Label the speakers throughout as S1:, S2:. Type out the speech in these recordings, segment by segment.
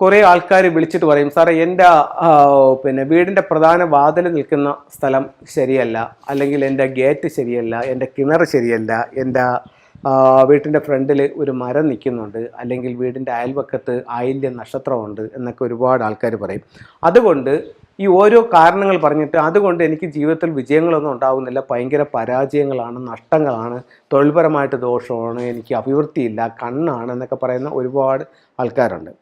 S1: കുറേ ആൾക്കാർ വിളിച്ചിട്ട് പറയും സാറേ എന്റെ പിന്നെ വീടിന്റെ പ്രധാന വാതിൽ നിൽക്കുന്ന സ്ഥലം ശരിയല്ല. അല്ലെങ്കിൽ എന്റെ ഗേറ്റ് ശരിയല്ല. എന്റെ കിണർ ശരിയല്ല. എന്റെ വീട്ടിന്റെ ഫ്രണ്ടിൽ ഒരു മരം നിൽക്കുന്നുണ്ട്. അല്ലെങ്കിൽ വീടിന്റെ അയൽവക്കത്ത് ആയില്യം നക്ഷത്രമുണ്ട് എന്നൊക്കെ ഒരുപാട് ആൾക്കാർ പറയും. അതുകൊണ്ട് ഈ ഓരോ കാരണങ്ങൾ പറഞ്ഞിട്ട് അതുകൊണ്ട് എനിക്ക് ജീവിതത്തിൽ വിജയങ്ങളൊന്നും ഉണ്ടാവുന്നില്ല. ഭയങ്കര പരാജയങ്ങളാണ് നഷ്ടങ്ങളാണ്. തൊഴിൽപരമായിട്ട് ദോഷമാണ് എനിക്ക് അഭിവൃദ്ധിയില്ല കണ്ണാണ് എന്നൊക്കെ പറയുന്ന ഒരുപാട് ആൾക്കാരുണ്ട്.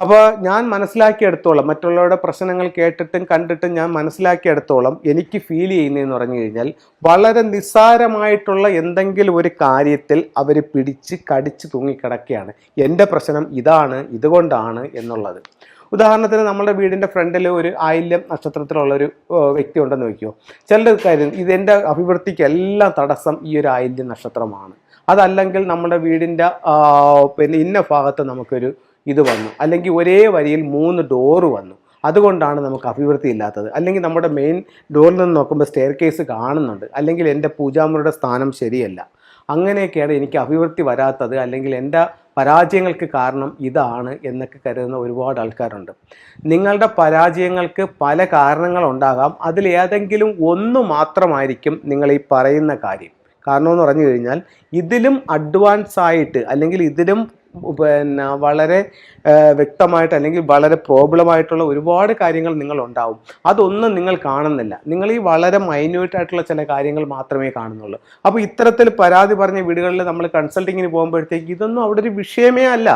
S1: അപ്പോൾ ഞാൻ മനസ്സിലാക്കിയെടുത്തോളം മറ്റുള്ളവരുടെ പ്രശ്നങ്ങൾ കേട്ടിട്ടും കണ്ടിട്ടും ഞാൻ മനസ്സിലാക്കിയെടുത്തോളം എനിക്ക് ഫീൽ ചെയ്യുന്നതെന്ന് പറഞ്ഞു കഴിഞ്ഞാൽ വളരെ നിസ്സാരമായിട്ടുള്ള എന്തെങ്കിലും ഒരു കാര്യത്തിൽ അവർ പിടിച്ച് കടിച്ച് തൂങ്ങിക്കിടക്കുകയാണ്. എന്റെ പ്രശ്നം ഇതാണ് ഇതുകൊണ്ടാണ് എന്നുള്ളത്. ഉദാഹരണത്തിന് നമ്മുടെ വീടിന്റെ ഫ്രണ്ടിൽ ഒരു ആയില്യം നക്ഷത്രത്തിലുള്ള ഒരു വ്യക്തി ഉണ്ടെന്ന് വയ്ക്കുമോ ചിലരുടെ കാര്യം ഇതെന്റെ അഭിവൃദ്ധിക്ക് എല്ലാം തടസ്സം ഈ ഒരു ആയില്യം നക്ഷത്രമാണ്. അതല്ലെങ്കിൽ നമ്മുടെ വീടിന്റെ പിന്നെ ഇന്ന ഭാഗത്ത് നമുക്കൊരു ഇത് വന്നു. അല്ലെങ്കിൽ ഒരേ വരിയിൽ മൂന്ന് ഡോറ് വന്നു. അതുകൊണ്ടാണ് നമുക്ക് അഭിവൃദ്ധി ഇല്ലാത്തത്. അല്ലെങ്കിൽ നമ്മുടെ മെയിൻ ഡോറിൽ നിന്ന് നോക്കുമ്പോൾ സ്റ്റെയർ കേസ് കാണുന്നുണ്ട്. അല്ലെങ്കിൽ എന്റെ പൂജാമുറിയുടെ സ്ഥാനം ശരിയല്ല. അങ്ങനെയൊക്കെയാണ് എനിക്ക് അഭിവൃദ്ധി വരാത്തത്. അല്ലെങ്കിൽ എന്റെ പരാജയങ്ങൾക്ക് കാരണം ഇതാണ് എന്നൊക്കെ കരുതുന്ന ഒരുപാട് ആൾക്കാരുണ്ട്. നിങ്ങളുടെ പരാജയങ്ങൾക്ക് പല കാരണങ്ങളുണ്ടാകാം. അതിലേതെങ്കിലും ഒന്ന് മാത്രമായിരിക്കും നിങ്ങൾ ഈ പറയുന്ന കാര്യം. കാരണം എന്ന് പറഞ്ഞു കഴിഞ്ഞാൽ ഇതിലും അഡ്വാൻസ് ആയിട്ട് അല്ലെങ്കിൽ ഇതിലും പിന്നെ വളരെ വ്യക്തമായിട്ട് അല്ലെങ്കിൽ വളരെ പ്രോബ്ലമായിട്ടുള്ള ഒരുപാട് കാര്യങ്ങൾ നിങ്ങൾ ഉണ്ടാവും അതൊന്നും നിങ്ങൾ കാണുന്നില്ല. നിങ്ങൾ ഈ വളരെ മൈന്യൂട്ട് ആയിട്ടുള്ള ചില കാര്യങ്ങൾ മാത്രമേ കാണുന്നുള്ളൂ. അപ്പോൾ ഇത്തരത്തിൽ പരാതി പറഞ്ഞ വീടുകളിൽ നമ്മൾ കൺസൾട്ടിങ്ങിന് പോകുമ്പോഴത്തേക്ക് ഇതൊന്നും അവിടെ ഒരു വിഷയമേ അല്ല.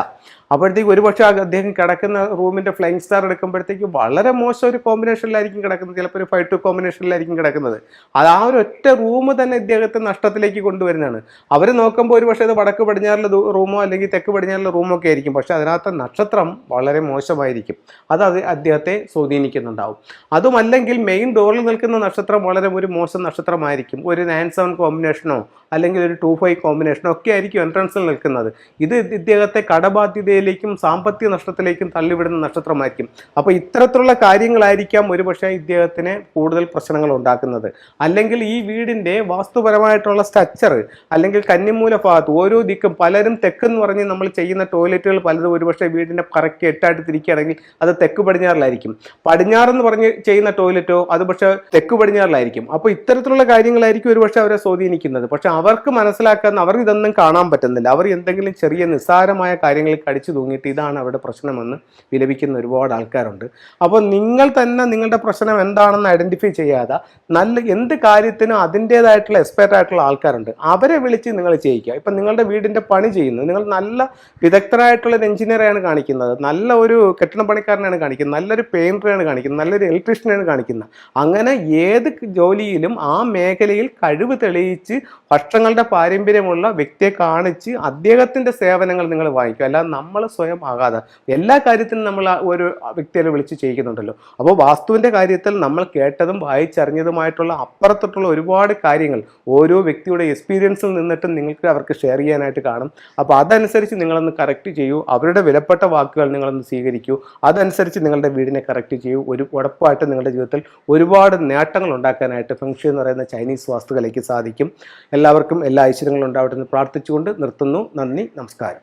S1: അപ്പോഴത്തേക്ക് ഒരുപക്ഷെ അദ്ദേഹം കിടക്കുന്ന റൂമിന്റെ ഫ്ലൈങ് സ്റ്റാർ എടുക്കുമ്പോഴത്തേക്ക് വളരെ മോശം ഒരു കോമ്പിനേഷനിലായിരിക്കും കിടക്കുന്നത്. ചിലപ്പോൾ ഒരു ഫൈവ് ടു കോമ്പിനേഷനിലായിരിക്കും കിടക്കുന്നത്. അത് ആ ഒരു ഒറ്റ റൂം തന്നെ ഇദ്ദേഹത്തെ നഷ്ടത്തിലേക്ക് കൊണ്ടുവരുന്നതാണ്. അവർ നോക്കുമ്പോൾ ഒരു പക്ഷേ അത് വടക്ക് പടിഞ്ഞാറിലെ റൂമോ അല്ലെങ്കിൽ തെക്ക് പടിഞ്ഞാറിലെ റൂമോ റൂമൊക്കെ ആയിരിക്കും. പക്ഷേ അതിനകത്ത് നക്ഷത്രം വളരെ മോശമായിരിക്കും. അത് അത് അദ്ദേഹത്തെ സ്വാധീനിക്കുന്നുണ്ടാവും. അതുമല്ലെങ്കിൽ മെയിൻ ഡോറിൽ നിൽക്കുന്ന നക്ഷത്രം വളരെ ഒരു മോശം നക്ഷത്രമായിരിക്കും. ഒരു നയൻ സെവൻ കോമ്പിനേഷനോ അല്ലെങ്കിൽ ഒരു ടു ഫൈവ് കോമ്പിനേഷനോ ഒക്കെ ആയിരിക്കും എൻട്രൻസിൽ നിൽക്കുന്നത്. ഇത് ഇദ്ദേഹത്തെ കടബാധ്യതയിലേക്കും സാമ്പത്തിക നഷ്ടത്തിലേക്കും തള്ളിവിടുന്ന നക്ഷത്രമായിരിക്കും. അപ്പോൾ ഇത്തരത്തിലുള്ള കാര്യങ്ങളായിരിക്കാം ഒരുപക്ഷെ ഇദ്ദേഹത്തിന് കൂടുതൽ പ്രശ്നങ്ങൾ ഉണ്ടാക്കുന്നത്. അല്ലെങ്കിൽ ഈ വീടിന്റെ വാസ്തുപരമായിട്ടുള്ള സ്ട്രക്ചർ അല്ലെങ്കിൽ കന്നിമൂല ഭാഗത്ത് ഓരോ ദിക്കും പലരും തെക്കെന്ന് പറഞ്ഞ് നമ്മൾ ചെയ്യുന്ന ടോയ്ലറ്റുകൾ പലതും ഒരുപക്ഷെ വീടിന്റെ കറക്റ്റ് എട്ടായിട്ട് തിരിക്കുകയാണെങ്കിൽ അത് തെക്ക് പടിഞ്ഞാറിലായിരിക്കും. പടിഞ്ഞാറെന്ന് പറഞ്ഞ് ചെയ്യുന്ന ടോയ്ലറ്റോ അത് പക്ഷേ തെക്ക് പടിഞ്ഞാറിലായിരിക്കും. അപ്പോൾ ഇത്തരത്തിലുള്ള കാര്യങ്ങളായിരിക്കും ഒരുപക്ഷെ അവരെ സ്വാധീനിക്കുന്നത്. പക്ഷെ അവർക്ക് മനസ്സിലാക്കാൻ അവർ ഇതൊന്നും കാണാൻ പറ്റുന്നില്ല. അവർ എന്തെങ്കിലും ചെറിയ നിസ്സാരമായ കാര്യങ്ങളിൽ കടിച്ചു തൂങ്ങിയിട്ട് ഇതാണ് അവരുടെ പ്രശ്നമെന്ന് വിലപിക്കുന്ന ഒരുപാട് ആൾക്കാരുണ്ട്. അപ്പോൾ നിങ്ങൾ തന്നെ നിങ്ങളുടെ പ്രശ്നം എന്താണെന്ന് ഐഡന്റിഫൈ ചെയ്യാതെ നല്ല എന്ത് കാര്യത്തിനും അതിന്റേതായിട്ടുള്ള എക്സ്പെർട്ട് ആയിട്ടുള്ള ആൾക്കാരുണ്ട്. അവരെ വിളിച്ച് നിങ്ങൾ ചെയ്യിക്കുക. ഇപ്പം നിങ്ങളുടെ വീടിന്റെ പണി ചെയ്യുന്നു. നിങ്ങൾ നല്ല വിദഗ്ധരായിട്ടുള്ള ഒരു എഞ്ചിനീയറെയാണ് കാണിക്കുന്നത്. നല്ല ഒരു കെട്ടിട പണിക്കാരനാണ് കാണിക്കുന്നത്. നല്ലൊരു പെയിന്ററാണ് കാണിക്കുന്നത്. നല്ലൊരു ഇലക്ട്രീഷ്യനെയാണ് കാണിക്കുന്നത്. അങ്ങനെ ഏത് ജോലിയിലും ആ മേഖലയിൽ കഴിവ് തെളിയിച്ച് വർഷങ്ങളുടെ പാരമ്പര്യമുള്ള വ്യക്തിയെ കാണിച്ച് അദ്ദേഹത്തിന്റെ സേവനങ്ങൾ നിങ്ങൾ വാങ്ങിക്കുക. അല്ലാതെ നമ്മൾ സ്വയം ആകാതെ എല്ലാ കാര്യത്തിനും നമ്മൾ ഒരു വ്യക്തിയെ വിളിച്ച് ചെയ്യിക്കുന്നുണ്ടല്ലോ. അപ്പോൾ വാസ്തുവിന്റെ കാര്യത്തിൽ നമ്മൾ കേട്ടതും വായിച്ചറിഞ്ഞതുമായിട്ടുള്ള അപ്പുറത്തോട്ടുള്ള ഒരുപാട് കാര്യങ്ങൾ ഓരോ വ്യക്തിയുടെ എക്സ്പീരിയൻസിൽ നിന്നിട്ടും നിങ്ങൾക്ക് അവർക്ക് ഷെയർ ചെയ്യാനായിട്ട് കാണും. അപ്പോൾ അതനുസരിച്ച് നിങ്ങളൊന്ന് കറക്റ്റ് ചെയ്യൂ. അവരുടെ വിലപ്പെട്ട വാക്കുകൾ നിങ്ങളൊന്ന് സ്വീകരിക്കൂ. അതനുസരിച്ച് നിങ്ങളുടെ വീടിനെ കറക്റ്റ് ചെയ്യൂ. ഒരു ഉറപ്പായിട്ട് നിങ്ങളുടെ ജീവിതത്തിൽ ഒരുപാട് നേട്ടങ്ങൾ ഉണ്ടാക്കാനായിട്ട് ഫെങ്ഷി എന്ന് പറയുന്ന ചൈനീസ് വാസ്തുകലയ്ക്ക് സാധിക്കും. എല്ലാവർക്കും എല്ലാ ഐശ്വര്യങ്ങളും ഉണ്ടാവട്ടെ എന്ന് പ്രാർത്ഥിച്ചുകൊണ്ട് നിർത്തുന്നു. നന്ദി നമസ്കാരം.